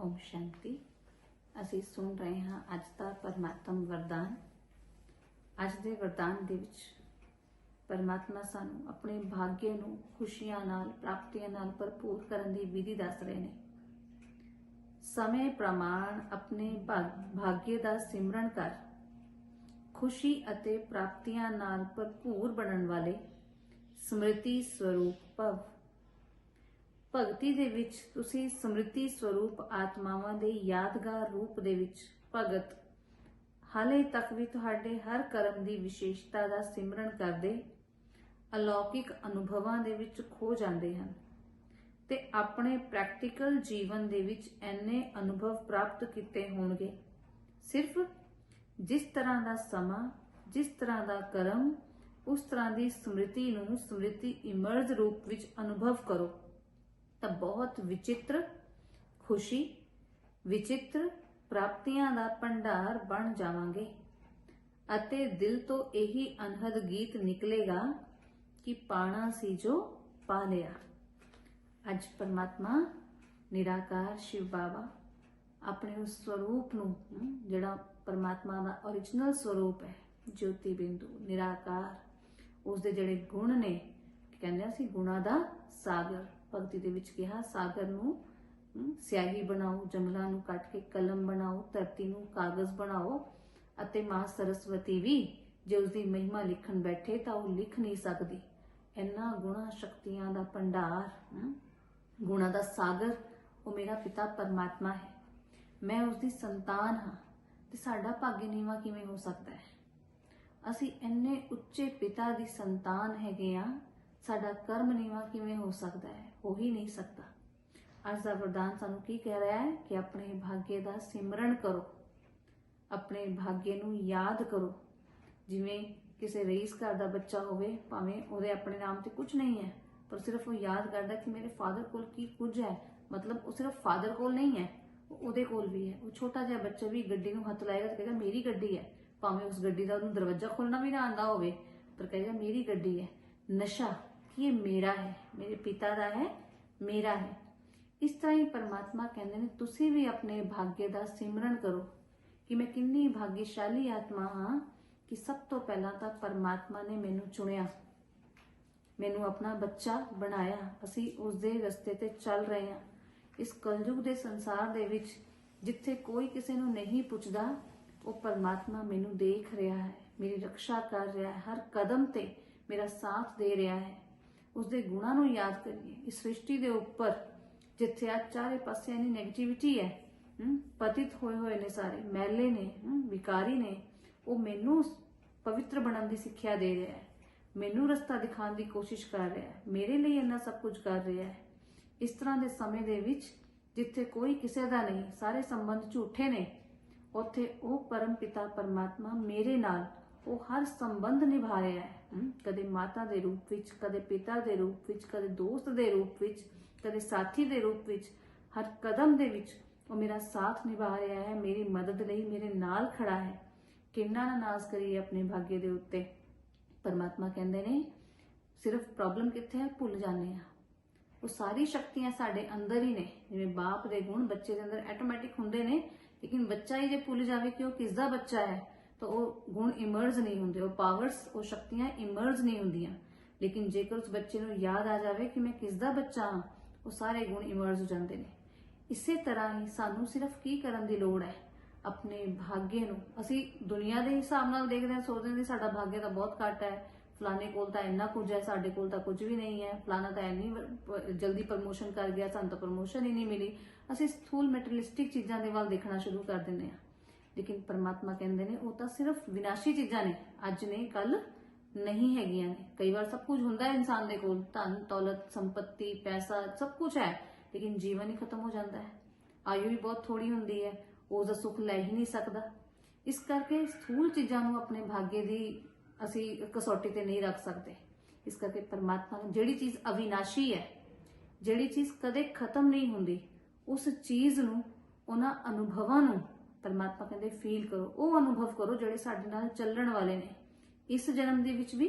ਓਮ ਸ਼ਾਂਤੀ। ਅਸੀਂ ਸੁਣ ਰਹੇ ਹਾਂ ਅੱਜ ਦਾ ਪਰਮਾਤਮ ਵਰਦਾਨ। ਅੱਜ ਦੇ ਵਰਦਾਨ ਦੇ ਵਿੱਚ ਪਰਮਾਤਮਾ ਸਾਨੂੰ ਆਪਣੇ ਭਾਗਯ ਨੂੰ ਖੁਸ਼ੀਆਂ ਨਾਲ, ਪ੍ਰਾਪਤੀਆਂ ਨਾਲ ਭਰਪੂਰ ਕਰਨ ਦੀ ਵਿਧੀ ਦੱਸ ਰਹੇ ਨੇ। ਸਮੇਂ ਪ੍ਰਮਾਣ ਆਪਣੇ ਭਾਗਯ ਦਾ ਸਿਮਰਨ ਕਰ। ਖੁਸ਼ੀ ਅਤੇ ਪ੍ਰਾਪਤੀਆਂ ਨਾਲ ਭਰਪੂਰ ਬਣਨ ਵਾਲੇ ਸਮ੍ਰਿਤੀ ਸਰੂਪ ਭਵ। ਭਗਤੀ ਦੇ ਵਿੱਚ ਤੁਸੀਂ ਸਮ੍ਰਿਤੀ ਸਰੂਪ ਆਤਮਾਵਾਂ ਦੇ ਯਾਦਗਾਰ ਰੂਪ ਦੇ ਵਿੱਚ ਭਗਤ। ਹਾਲੇ ਤੱਕ ਵੀ ਤੁਹਾਡੇ ਹਰ ਕਰਮ ਦੀ ਵਿਸ਼ੇਸ਼ਤਾ ਦਾ ਸਿਮਰਨ ਕਰਦੇ ਅਲੌਕਿਕ ਅਨੁਭਵਾਂ ਦੇ ਵਿੱਚ ਖੋ ਜਾਂਦੇ ਹਨ ਤੇ ਆਪਣੇ ਪ੍ਰੈਕਟੀਕਲ ਜੀਵਨ ਦੇ ਵਿੱਚ ਐਨੇ ਅਨੁਭਵ ਪ੍ਰਾਪਤ ਕੀਤੇ ਹੋਣਗੇ। ਸਿਰਫ ਜਿਸ ਤਰ੍ਹਾਂ ਦਾ ਸਮਾਂ, ਜਿਸ ਤਰ੍ਹਾਂ ਦਾ ਕਰਮ, ਉਸ ਤਰ੍ਹਾਂ ਦੀ ਸਮ੍ਰਿਤੀ ਨੂੰ ਸਮ੍ਰਿਤੀ ਇਮਰਜ ਰੂਪ ਵਿੱਚ ਅਨੁਭਵ ਕਰੋ। ਤਾਂ ਬਹੁਤ ਵਿਚਿੱਤਰ ਖੁਸ਼ੀ, ਵਿਚਿੱਤਰ ਪ੍ਰਾਪਤੀਆਂ ਦਾ ਭੰਡਾਰ ਬਣ ਜਾਵਾਂਗੇ। ਅਤੇ ਦਿਲ ਤੋਂ ਇਹੀ ਅਨਹਦ ਗੀਤ ਨਿਕਲੇਗਾ ਕਿ ਪਾਣਾ ਸੀ ਜੋ ਪਾ ਲਿਆ। ਅੱਜ ਪਰਮਾਤਮਾ ਨਿਰਾਕਾਰ ਸ਼ਿਵ ਬਾਬਾ ਆਪਣੇ ਉਸ ਸਰੂਪ ਨੂੰ, ਜਿਹੜਾ ਪਰਮਾਤਮਾ ਦਾ origignal ਸਰੂਪ ਹੈ, ਜੋਤੀ ਬਿੰਦੂ, ਨਿਰਾਕਾਰ ਉਸ ਦੇ ਜਿਹੜੇ ਗੁਣ ਨੇ ਕਹਿੰਦੇ ਅਸੀਂ, ਗੁਣਾ ਦਾ ਸਾਗਰ। ਭਗਤੀ ਦੇ ਵਿੱਚ ਕਿਹਾ ਸਾਗਰ ਨੂੰ ਸਿਆਹੀ ਬਣਾਓ ਜੰਗਲਾਂ ਨੂੰ ਕੱਟ ਕੇ ਕਲਮ ਬਣਾਓ ਧਰਤੀ ਨੂੰ ਕਾਗਜ਼ ਬਣਾਓ ਅਤੇ ਮਾਂ ਸਰਸਵਤੀ ਵੀ ਜੇ ਉਸ ਦੀ ਮਹਿਮਾ ਲਿਖਣ ਬੈਠੇ ਤਾਂ ਉਹ ਲਿਖ ਨਹੀਂ ਸਕਦੀ। ਇੰਨਾ ਗੁਣਾ ਸ਼ਕਤੀਆਂ ਦਾ ਭੰਡਾਰ ਹਮ, ਗੁਣਾ ਦਾ ਸਾਗਰ ਉਹ ਮੇਰਾ ਪਿਤਾ ਪਰਮਾਤਮਾ ਹੈ। ਮੈਂ ਉਸ ਦੀ ਸੰਤਾਨ ਹਾਂ ਤੇ ਸਾਡਾ ਭਾਗ ਨੀਵਾ ਕਿਵੇਂ ਹੋ ਸਕਦਾ ਹੈ? ਅਸੀਂ ਇੰਨੇ ਉੱਚੇ ਪਿਤਾ ਦੀ ਸੰਤਾਨ ਹੈਗੇ ਆ ਸਾਡਾ ਕਰਮ ਨੀਵਾ ਕਿਵੇਂ ਹੋ ਸਕਦਾ ਹੈ? ਹੋ ਹੀ ਨਹੀਂ ਸਕਦਾ। ਅੱਜ ਦਾ ਵਰਦਾਨ ਸਾਨੂੰ ਕੀ ਕਹਿ ਰਿਹਾ ਹੈ? ਕਿ ਆਪਣੇ ਭਾਗਯ ਦਾ ਸਿਮਰਨ ਕਰੋ। ਆਪਣੇ ਭਾਗਯ ਨੂੰ ਯਾਦ ਕਰੋ। ਜਿਵੇਂ ਕਿਸੇ ਰਈਸ ਘਰ ਦਾ ਬੱਚਾ ਹੋਵੇ, ਭਾਵੇਂ ਉਹਦੇ ਆਪਣੇ ਨਾਮ ਤੇ ਕੁਝ ਨਹੀਂ ਹੈ, ਪਰ ਸਿਰਫ ਉਹ ਯਾਦ ਕਰਦਾ ਕਿ ਮੇਰੇ ਫਾਦਰ ਕੋਲ ਕੀ ਕੁਝ ਹੈ। ਮਤਲਬ ਉਹ ਸਿਰਫ ਫਾਦਰ ਕੋਲ ਨਹੀਂ ਹੈ, ਉਹ ਉਹਦੇ ਕੋਲ ਵੀ ਹੈ। ਉਹ ਛੋਟਾ ਜਿਹਾ ਬੱਚਾ ਵੀ ਗੱਡੀ ਨੂੰ ਹੱਥ ਲਾਏਗਾ ਤੇ ਕਹੇਗਾ, ਮੇਰੀ ਗੱਡੀ ਹੈ। ਭਾਵੇਂ ਉਸ ਗੱਡੀ ਦਾ ਉਹਨੂੰ ਦਰਵਾਜ਼ਾ ਖੋਲਣਾ ਵੀ ਨਾ ਆਂਦਾ ਹੋਵੇ, ਪਰ ਕਹੇਗਾ, ਮੇਰੀ ਗੱਡੀ ਹੈ। ਨਸ਼ਾ ਇਹ ਮੇਰਾ ਹੈ ਮੇਰੇ ਪਿਤਾ ਦਾ ਹੈ ਮੇਰਾ ਹੈ ਇਸ ਤਰ੍ਹਾਂ ਹੀ ਪਰਮਾਤਮਾ ਕਹਿੰਦੇ ਨੇ ਤੁਸੀਂ ਵੀ ਆਪਣੇ ਭਾਗਯ ਦਾ ਸਿਮਰਨ ਕਰੋ ਕਿ ਮੈਂ ਕਿੰਨੀ ਭਾਗਿਆਸ਼ਾਲੀ ਆਤਮਾ ਹਾਂ ਕਿ ਸਭ ਤੋਂ ਪਹਿਲਾਂ ਤਾਂ ਪਰਮਾਤਮਾ ਨੇ ਮੈਨੂੰ ਚੁਣਿਆ ਮੈਨੂੰ ਆਪਣਾ ਬੱਚਾ ਬਣਾਇਆ ਅਸੀਂ ਉਸ ਦੇ ਰਸਤੇ ਤੇ ਚੱਲ ਰਹੇ ਹਾਂ ਇਸ ਕਲਯੁਗ ਦੇ ਸੰਸਾਰ ਦੇ ਵਿੱਚ ਜਿੱਥੇ ਕੋਈ ਕਿਸੇ ਨੂੰ ਨਹੀਂ ਪੁੱਛਦਾ ਉਹ ਪਰਮਾਤਮਾ ਮੈਨੂੰ ਦੇਖ ਰਿਹਾ ਹੈ ਮੇਰੀ ਰੱਖਿਆ ਕਰ ਰਿਹਾ ਹੈ ਹਰ ਕਦਮ ਤੇ ਮੇਰਾ ਸਾਥ ਦੇ ਰਿਹਾ ਹੈ ਉਸ ਦੇ ਗੁਣਾਂ ਨੂੰ ਯਾਦ ਕਰੀਏ। ਇਸ ਸ੍ਰਿਸ਼ਟੀ ਦੇ ਉੱਪਰ ਜਿੱਥੇ ਆ ਚਾਰੇ ਪਾਸੇ ਇਨੀ 네ਗੇਟਿਵਿਟੀ ਹੈ ਪਤਿਤ ਹੋਏ ਹੋਏ ਨੇ ਸਾਰੇ, ਮੈਲੇ ਨੇ ਵਿਕਾਰੀ ਨੇ, ਉਹ ਮੈਨੂੰ ਪਵਿੱਤਰ ਬਣਨ ਦੀ ਸਿੱਖਿਆ ਦੇ ਰਿਹਾ ਹੈ। ਮੈਨੂੰ ਰਸਤਾ ਦਿਖਾਉਣ ਦੀ ਕੋਸ਼ਿਸ਼ ਕਰ ਰਿਹਾ ਹੈ। ਮੇਰੇ ਲਈ ਇੰਨਾ ਸਭ ਕੁਝ ਕਰ ਰਿਹਾ ਹੈ। ਇਸ ਤਰ੍ਹਾਂ ਦੇ ਸਮੇਂ ਦੇ ਵਿੱਚ ਜਿੱਥੇ ਕੋਈ ਕਿਸੇ ਦਾ ਨਹੀਂ, ਸਾਰੇ ਸੰਬੰਧ ਝੂਠੇ ਨੇ, ਉੱਥੇ ਉਹ ਪਰਮ ਪਿਤਾ ਪਰਮਾਤਮਾ ਮੇਰੇ ਨਾਲ ਉਹ ਹਰ ਸੰਬੰਧ ਨਿਭਾ ਰਿਹਾ ਹੈ। ਕਦੇ ਮਾਤਾ ਦੇ ਰੂਪ ਵਿੱਚ, ਕਦੇ ਪਿਤਾ ਦੇ ਰੂਪ ਵਿੱਚ, ਕਦੇ ਦੋਸਤ ਦੇ ਰੂਪ ਵਿੱਚ, ਕਦੇ ਸਾਥੀ ਦੇ ਰੂਪ ਵਿੱਚ, ਹਰ ਕਦਮ ਦੇ ਵਿੱਚ ਉਹ ਮੇਰਾ ਸਾਥ ਨਿਭਾ ਰਿਹਾ ਹੈ, ਮੇਰੀ ਮਦਦ ਲਈ ਮੇਰੇ ਨਾਲ ਖੜਾ ਹੈ। ਕਿੰਨਾ ਨਾ ਨਾਜ਼ ਕਰੀਏ ਆਪਣੇ ਭਾਗਯ ਦੇ ਉੱਤੇ। ਪਰਮਾਤਮਾ ਕਹਿੰਦੇ ਨੇ, ਸਿਰਫ ਪ੍ਰੋਬਲਮ ਕਿੱਥੇ ਹੈ? ਭੁੱਲ ਜਾਂਦੇ ਆ ਉਹ ਸਾਰੀ ਸ਼ਕਤੀਆਂ ਸਾਡੇ ਅੰਦਰ ਹੀ ਨੇ। ਜਿਵੇਂ ਬਾਪ ਦੇ ਗੁਣ ਬੱਚੇ ਦੇ ਅੰਦਰ ਆਟੋਮੈਟਿਕ ਹੁੰਦੇ ਨੇ, ਲੇਕਿਨ ਬੱਚਾ ਹੀ ਜੇ ਭੁੱਲ ਜਾਵੇ ਕਿ ਉਹ ਕਿਸ ਦਾ ਬੱਚਾ ਹੈ? ਤਾਂ ਉਹ ਗੁਣ ਇਮਰਜ ਨਹੀਂ ਹੁੰਦੇ, ਉਹ ਪਾਵਰਸ ਉਹ ਸ਼ਕਤੀਆਂ ਇਮਰਜ ਨਹੀਂ ਹੁੰਦੀਆਂ। ਲੇਕਿਨ ਜੇਕਰ ਉਸ ਬੱਚੇ ਨੂੰ ਯਾਦ ਆ ਜਾਵੇ ਕਿ ਮੈਂ ਕਿਸ ਦਾ ਬੱਚਾ ਹਾਂ, ਉਹ ਸਾਰੇ ਗੁਣ ਇਮਰਜ ਹੋ ਜਾਂਦੇ ਨੇ। ਇਸੇ ਤਰ੍ਹਾਂ ਹੀ ਸਾਨੂੰ ਸਿਰਫ ਕੀ ਕਰਨ ਦੀ ਲੋੜ ਹੈ? ਆਪਣੇ ਭਾਗਯ ਨੂੰ। ਅਸੀਂ ਦੁਨੀਆ ਦੇ ਹਿਸਾਬ ਨਾਲ ਦੇਖਦੇ ਹਾਂ, ਸੋਚਦੇ ਹਾਂ ਕਿ ਸਾਡਾ ਭਾਗਯ ਤਾਂ ਬਹੁਤ ਘੱਟ ਹੈ। ਫਲਾਣੇ ਕੋਲ ਤਾਂ ਇੰਨਾ ਕੁਝ ਹੈ, ਸਾਡੇ ਕੋਲ ਤਾਂ ਕੁਝ ਵੀ ਨਹੀਂ ਹੈ। ਫਲਾਣਾ ਤਾਂ ਇੰਨੀ ਜਲਦੀ ਪ੍ਰਮੋਸ਼ਨ ਕਰ ਗਿਆ, ਸਾਨੂੰ ਤਾਂ ਪ੍ਰਮੋਸ਼ਨ ਹੀ ਨਹੀਂ ਮਿਲੀ। ਅਸੀਂ ਸਥੂਲ ਮੈਟਰਲਿਸਟਿਕ ਚੀਜ਼ਾਂ ਦੇ ਵੱਲ ਦੇਖਣਾ ਸ਼ੁਰੂ ਕਰ ਦਿੰਦੇ ਹਾਂ। ਲੇਕਿਨ ਪਰਮਾਤਮਾ ਕਹਿੰਦੇ ਨੇ, ਉਹ ਤਾਂ ਸਿਰਫ ਵਿਨਾਸ਼ੀ ਚੀਜ਼ਾਂ ਨੇ। ਅੱਜ ਨੇ ਕੱਲ ਨਹੀਂ ਹੈਗੀਆਂ ਨੇ। ਕਈ ਵਾਰ ਸਭ ਕੁਝ ਹੁੰਦਾ ਹੈ ਇਨਸਾਨ ਦੇ ਕੋਲ। ਧਨ, ਦੌਲਤ, ਸੰਪਤੀ, ਪੈਸਾ, ਸਭ ਕੁਝ ਹੈ, ਲੇਕਿਨ ਜੀਵਨ ਹੀ ਖਤਮ ਹੋ ਜਾਂਦਾ ਹੈ। ਆਯੂ ਵੀ ਬਹੁਤ ਥੋੜੀ ਹੁੰਦੀ ਹੈ। ਉਸ ਦਾ ਸੁੱਖ ਲੈ ਹੀ ਨਹੀਂ ਸਕਦਾ। ਇਸ ਕਰਕੇ ਸਥੂਲ ਚੀਜ਼ਾਂ ਨੂੰ ਆਪਣੇ ਭਾਗਯ ਦੀ ਅਸੀਂ ਕਸੌਟੀ ਤੇ ਨਹੀਂ ਰੱਖ ਸਕਦੇ। ਇਸ ਕਰਕੇ ਪਰਮਾਤਮਾ ਨੇ ਜਿਹੜੀ ਚੀਜ਼ ਅਵਿਨਾਸ਼ੀ ਹੈ, ਜਿਹੜੀ ਚੀਜ਼ ਕਦੇ ਖਤਮ ਨਹੀਂ ਹੁੰਦੀ, ਉਸ ਚੀਜ਼ ਨੂੰ, ਉਹਨਾਂ ਅਨੁਭਵਾਂ ਨੂੰ ਪਰਮਾਤਮਾ ਕਹਿੰਦੇ ਫੀਲ ਕਰੋ, ਉਹ ਅਨੁਭਵ ਕਰੋ ਜਿਹੜੇ ਸਾਡੇ ਨਾਲ ਚੱਲਣ ਵਾਲੇ ਨੇ। ਇਸ ਜਨਮ ਦੇ ਵਿੱਚ ਵੀ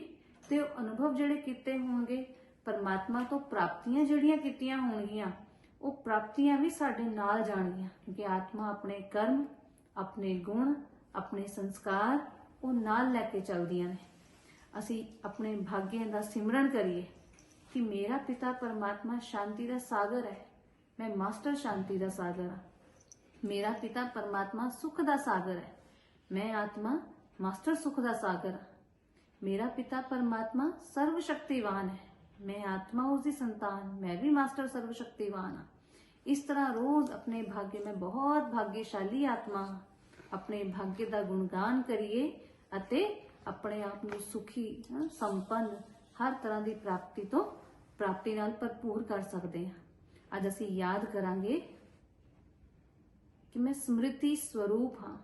ਤੇ ਉਹ ਅਨੁਭਵ ਜਿਹੜੇ ਕੀਤੇ ਹੋਣਗੇ, ਪਰਮਾਤਮਾ ਤੋਂ ਪ੍ਰਾਪਤੀਆਂ ਜਿਹੜੀਆਂ ਕੀਤੀਆਂ ਹੋਣਗੀਆਂ, ਉਹ ਪ੍ਰਾਪਤੀਆਂ ਵੀ ਸਾਡੇ ਨਾਲ ਜਾਣਗੀਆਂ, ਕਿਉਂਕਿ ਆਤਮਾ ਆਪਣੇ ਕਰਮ, ਆਪਣੇ ਗੁਣ, ਆਪਣੇ ਸੰਸਕਾਰ, ਉਹ ਨਾਲ ਲੈ ਕੇ ਚੱਲਦੀਆਂ ਨੇ। ਅਸੀਂ ਆਪਣੇ ਭਾਗਿਆਂ ਦਾ ਸਿਮਰਨ ਕਰੀਏ ਕਿ ਮੇਰਾ ਪਿਤਾ ਪਰਮਾਤਮਾ ਸ਼ਾਂਤੀ ਦਾ ਸਾਗਰ ਹੈ, ਮੈਂ ਮਾਸਟਰ ਸ਼ਾਂਤੀ ਦਾ ਸਾਗਰ ਹਾਂ। ਮੇਰਾ ਪਿਤਾ ਪਰਮਾਤਮਾ ਸੁਖ ਦਾ ਸਾਗਰ ਹੈ। ਮੈਂ ਆਤਮਾ ਮਾਸਟਰ ਸੁਖ ਦਾ ਸਾਗਰ ਹਾਂ। ਮੇਰਾ ਪਿਤਾ ਪਰਮਾਤਮਾ ਸਰਵ ਸ਼ਕਤੀਵਾਨ ਹੈ। ਮੈਂ ਆਤਮਾ ਉਸ ਦੀ ਸੰਤਾਨ, ਮੈਂ ਵੀ ਮਾਸਟਰ ਸਰਵ ਸ਼ਕਤੀਵਾਨ ਹਾਂ। ਇਸ ਤਰ੍ਹਾਂ ਰੋਜ਼ ਆਪਣੇ ਭਾਗਯ ਮੈਂ ਬਹੁਤ ਭਾਗਯਸ਼ਾਲੀ ਆਤਮਾ ਹਾਂ। ਆਪਣੇ ਭਾਗਯ ਦਾ ਗੁਣਗਾਨ ਕਰੀਏ ਅਤੇ ਆਪਣੇ ਆਪ ਨੂੰ ਸੁਖੀ ਸੰਪੰਨ ਹਰ ਤਰ੍ਹਾਂ ਦੀ ਪ੍ਰਾਪਤੀ ਤੋਂ ਪ੍ਰਾਪਤੀ ਨਾਲ ਭਰਪੂਰ ਕਰ ਸਕਦੇ ਹਾਂ। ਅੱਜ ਅਸੀਂ ਯਾਦ ਕਰਾਂਗੇ ਕਿ ਮੈਂ ਸਮ੍ਰਿਤੀ ਸਰੂਪ ਹਾਂ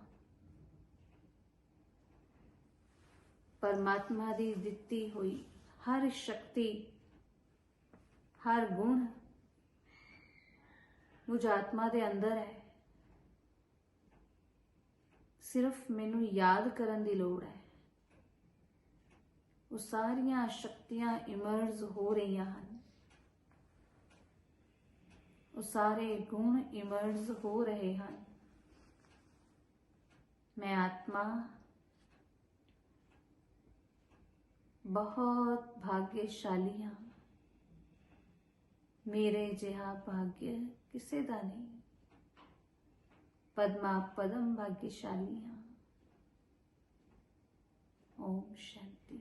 ਪਰਮਾਤਮਾ ਦੀ ਦਿੱਤੀ ਹੋਈ ਹਰ ਸ਼ਕਤੀ ਹਰ ਗੁਣ ਮੁਝ ਆਤਮਾ ਦੇ ਅੰਦਰ ਹੈ ਸਿਰਫ ਮੈਨੂੰ ਯਾਦ ਕਰਨ ਦੀ ਲੋੜ ਹੈ ਉਹ ਸਾਰੀਆਂ ਸ਼ਕਤੀਆਂ ਇਮਰਜ ਹੋ ਰਹੀਆਂ ਹਨ ਉਹ ਸਾਰੇ ਗੁਣ ਇਮਰਜ ਹੋ ਰਹੇ ਹਨ। ਮੈਂ ਆਤਮਾ ਬਹੁਤ ਭਾਗਯਸ਼ਾਲੀ ਹਾਂ। ਮੇਰੇ ਜਿਹਾ ਭਾਗਯ ਕਿਸੇ ਦਾ ਨਹੀਂ। ਪਦਮਾ ਪਦਮ ਭਾਗਯਸ਼ਾਲੀ ਹਾਂ। ਓਮ ਸ਼ਾਂਤੀ।